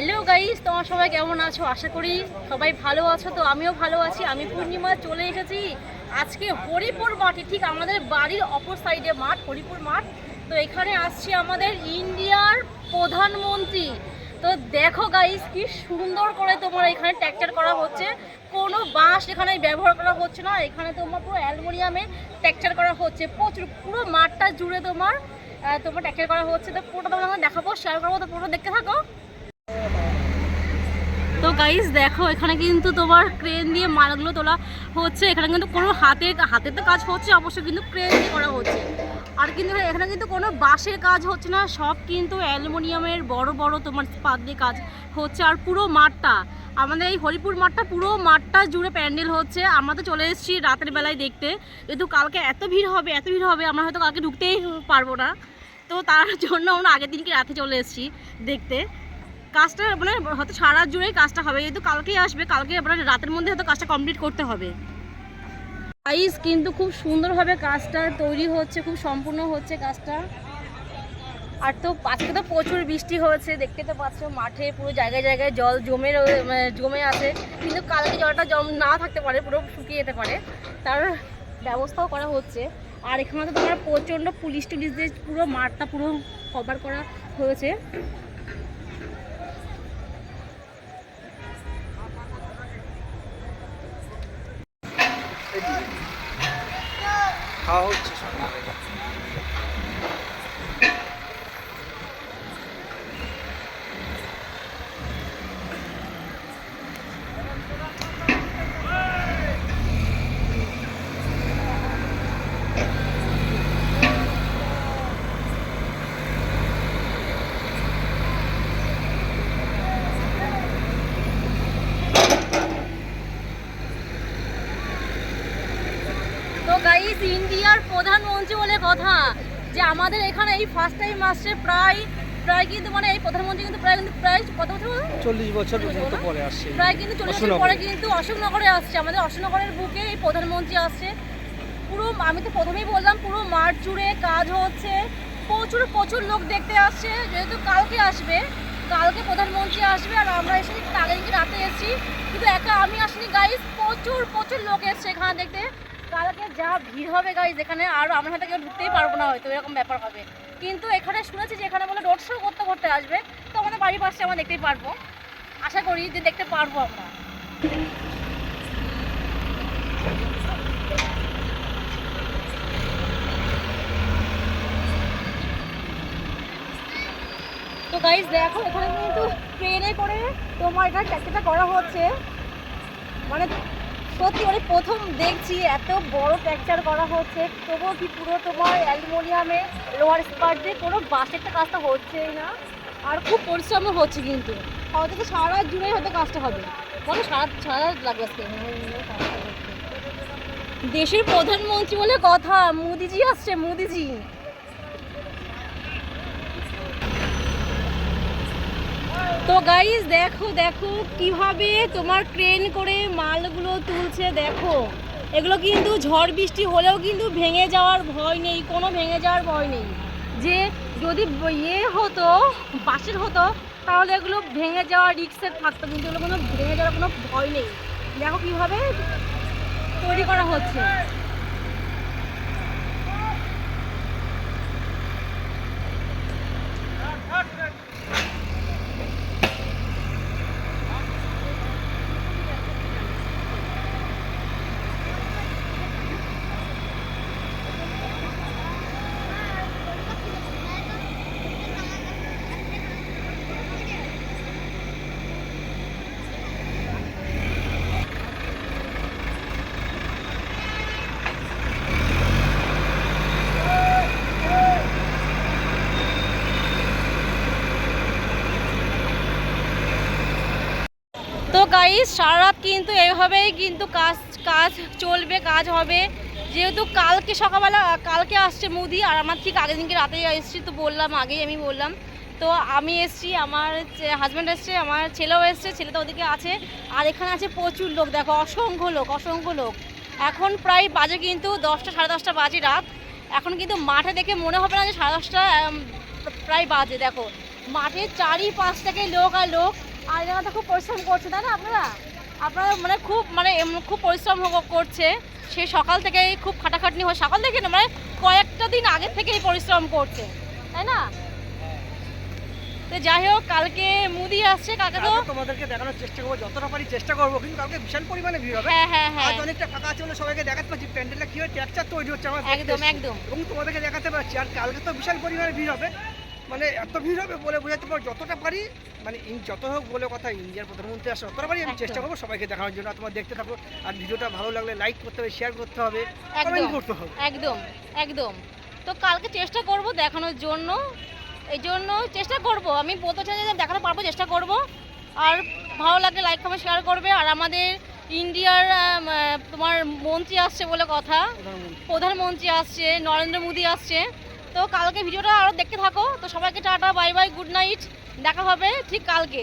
Hello guys, তোমার সবাই কেমন আছো? আশা করি সবাই ভালো আছো। তো আমিও ভালো আছি। আমি পূর্ণিমা চলে এসেছি। আজকে হরিপুর মাঠে, ঠিক আমাদের বাড়ির অপর সাইডে মাঠ, হরিপুর মাঠ। তো এখানে আসছে আমাদের ইন্ডিয়ার প্রধানমন্ত্রী। তো দেখো গাইস, কি সুন্দর করে তোমার এখানে ট্র্যাকচার করা হচ্ছে। কোনো বাঁশ এখানে ব্যবহার করা হচ্ছে না। এখানে তোমার পুরো অ্যালুমিনিয়ামে ট্র্যাকচার করা হচ্ছে। প্রচুর, পুরো মাঠটা জুড়ে তোমার তোমার ট্র্যাকচার করা হচ্ছে। তো পুরোটা তোমার দেখাবো শেয়ার করব। তো পুরো দেখতে থাকো। গাইস দেখো, এখানে কিন্তু তোমার ক্রেন দিয়ে মালগুলো তোলা হচ্ছে। এখানে কিন্তু কোনো হাতের হাতের তো কাজ হচ্ছে, অবশ্যই কিন্তু ক্রেন দিয়ে করা হচ্ছে। আর কিন্তু এখানে কিন্তু কোনো বাঁশের কাজ হচ্ছে না, সব কিন্তু অ্যালুমিনিয়ামের বড় বড় তোমার পাত দিয়ে কাজ হচ্ছে। আর পুরো মাঠটা, আমাদের এই হরিপুর মাঠটা পুরো মাঠটা জুড়ে প্যান্ডেল হচ্ছে। আমরা তো চলে এসেছি রাতের বেলায় দেখতে। কিন্তু কালকে এত ভিড় হবে, এত ভিড় হবে, আমরা হয়তো কালকে ঢুকতেই পারব না। তো তার জন্য আমরা আগের দিনকে রাতে চলে এসেছি দেখতে। কাজটা মানে হয়তো সারা জুড়েই কাজটা হবে, যেহেতু কালকেই আসবে কালকে আপনার রাতের মধ্যে হয়তো কাজটা কমপ্লিট করতে হবে। আইস কিন্তু খুব সুন্দরভাবে কাজটা তৈরি হচ্ছে, খুব সম্পূর্ণ হচ্ছে কাজটা। আর তো আজকে তো প্রচুর বৃষ্টি হয়েছে, দেখতে তো পাচ্ছ মাঠে পুরো জায়গায় জায়গায় জল জমে মানে জমে আছে। কিন্তু কালকে জলটা জম না থাকতে পারে, পুরো শুকিয়ে যেতে পারে। তার ব্যবস্থাও করা হচ্ছে। আর এখানে তো তোমার প্রচণ্ড পুলিশ টুলিশ দিয়ে পুরো মাঠটা পুরো কভার করা হয়েছে। খাওয়া হচ্ছে সকালে। গাইস ইন্ডিয়ার প্রধানমন্ত্রী বলে কথা যে আমাদের এখানে এই ফার্স্ট টাইম আসছে প্রায় প্রায় কিন্তু মানে এই প্রধানমন্ত্রী কিন্তু প্রায় কিন্তু প্রায় কত বছর? চল্লিশ বছর? পরে আসছে প্রায় কিন্তু চল্লিশ বছর পরে কিন্তু অশোকনগরে আসছে। আমাদের অশোকনগরের বুকে এই প্রধানমন্ত্রী আসছে। পুরো আমি তো প্রথমেই বললাম পুরো মাঠ জুড়ে কাজ হচ্ছে। প্রচুর প্রচুর লোক দেখতে আসছে। যেহেতু কালকে আসবে কালকে প্রধানমন্ত্রী আসবে আর আমরা এসে দিকে রাতে এসেছি। কিন্তু একা আমি আসিনি গাইস প্রচুর প্রচুর লোক এসছে এখানে দেখতে। কালকে ভিড় হবে গাইস এখানে আর আমরা হয়তো কেউ ঢুকতেই পারব না হয়তো, এরকম ব্যাপার হবে। কিন্তু এখানে শুনেছি যে এখানে বলে রোড শো করতে করতে আসবে, তো আমাদের বাড়ির পাশে আমরা দেখতেই পারব। আশা করি যে দেখতে পারব আমরা। তো গাইস দেখো, এখানে কিন্তু ট্রেনে করে তোমার এটা ট্যাক্সিটা করা হচ্ছে। মানে সত্যি মানে প্রথম দেখছি এত বড় ট্যাকচার করা হচ্ছে। তবুও কি পুরো তোমার অ্যালুমিনিয়ামে লোহার স্পার দিয়ে কোনো বাসেরটা কাজটা হচ্ছেই না। আর খুব পরিশ্রমও হচ্ছে কিন্তু। হয়তো তো সারা জুড়ে হয়তো কাজটা হবে। বলো, সারা সারা লাগবে আজকে। দেশের প্রধানমন্ত্রী বলে কথা। মোদিজি আসছে, মোদিজি। তো গাইস দেখো দেখো কীভাবে তোমার ক্রেন করে মালগুলো তুলছে, দেখো। এগুলো কিন্তু ঝড় বৃষ্টি হলেও কিন্তু ভেঙে যাওয়ার ভয় নেই, কোনো ভেঙে যাওয়ার ভয় নেই। যে যদি ইয়ে হতো বাসের হতো, তাহলে এগুলো ভেঙে যাওয়ার রিক্সের থাকতো, কিন্তু এগুলো কোনো ভেঙে যাওয়ার কোনো ভয় নেই। দেখো কীভাবে তৈরি করা হচ্ছে। তো গাইস সারা রাত কিন্তু এইভাবেই কিন্তু কাজ কাজ চলবে, কাজ হবে। যেহেতু কালকে সকালবেলা কালকে আসছে মুদি, আর আমার ঠিক আগের দিনকে রাতে এসেছি, তো বললাম, আগেই আমি বললাম। তো আমি এসেছি, আমার হাজব্যান্ড এসছে, আমার ছেলেও এসছে, ছেলে তো ওদিকে আছে। আর এখানে আছে প্রচুর লোক, দেখো, অসংখ্য লোক অসংখ্য লোক। এখন প্রায় বাজে কিন্তু দশটা, সাড়ে দশটা বাজে রাত। এখন কিন্তু মাঠে দেখে মনে হবে না যে সাড়ে দশটা প্রায় বাজে, দেখো। মাঠের চারি পাঁচ থেকে লোক আর লোক আর এনারা তো খুব পরিশ্রম করছে তাই না আপনারা? আপনারা মানে খুব মানে খুব পরিশ্রম করছে। সে সকাল থেকেই খুব খাটাখাটনি হয়। সকাল থেকে না মানে কয়েকটা দিন আগে থেকেই পরিশ্রম করছে তাই না? তো যাই হোক কালকে মুদি আসছে কালকে তো তোমাদেরকে দেখানোর চেষ্টা করব। যতটা পারি চেষ্টা করব কিন্তু কালকে বিশাল পরিমাণে ভিড় হবে। হ্যাঁ হ্যাঁ হ্যাঁ। আজ অনেকটা ফাঁকা আছে বলে সবাইকে দেখাতে পারছি। প্যান্ডেলটা কীভাবে ট্যাকচার তৈরি হচ্ছে আমার একদম একদম। এবং তোমাদেরকে দেখাতে পারছি। আর কালকে তো বিশাল পরিমাণে ভিড় হবে। মানে এত ভিড় হবে বলে বোঝাতে পারব যতটা পারি মানে যত হোক বলে কথা ইন্ডিয়ার প্রধানমন্ত্রী আসে ততটা পারি আমি চেষ্টা করব সবাইকে দেখানোর জন্য। তোমার দেখতে থাকো আর ভিডিওটা ভালো লাগলে লাইক করতে হবে শেয়ার করতে হবে কমেন্ট করতে হবে। একদম একদম। তো কালকে চেষ্টা করব দেখানোর জন্য এই জন্য চেষ্টা করব। আমি বলতে চাই যে দেখাতে পারব চেষ্টা করব। আর ভালো লাগলে লাইক কমেন্ট শেয়ার করবে। আর আমাদের ইন্ডিয়ার তোমার মন্ত্রী আসছে বলে কথা। প্রধানমন্ত্রী আসছে নরেন্দ্র মোদী আসছে। তো কালকে ভিডিওটা আরও দেখতে থাকো। তো সবাইকে tata, bye bye, good night. দেখা হবে ঠিক কালকে।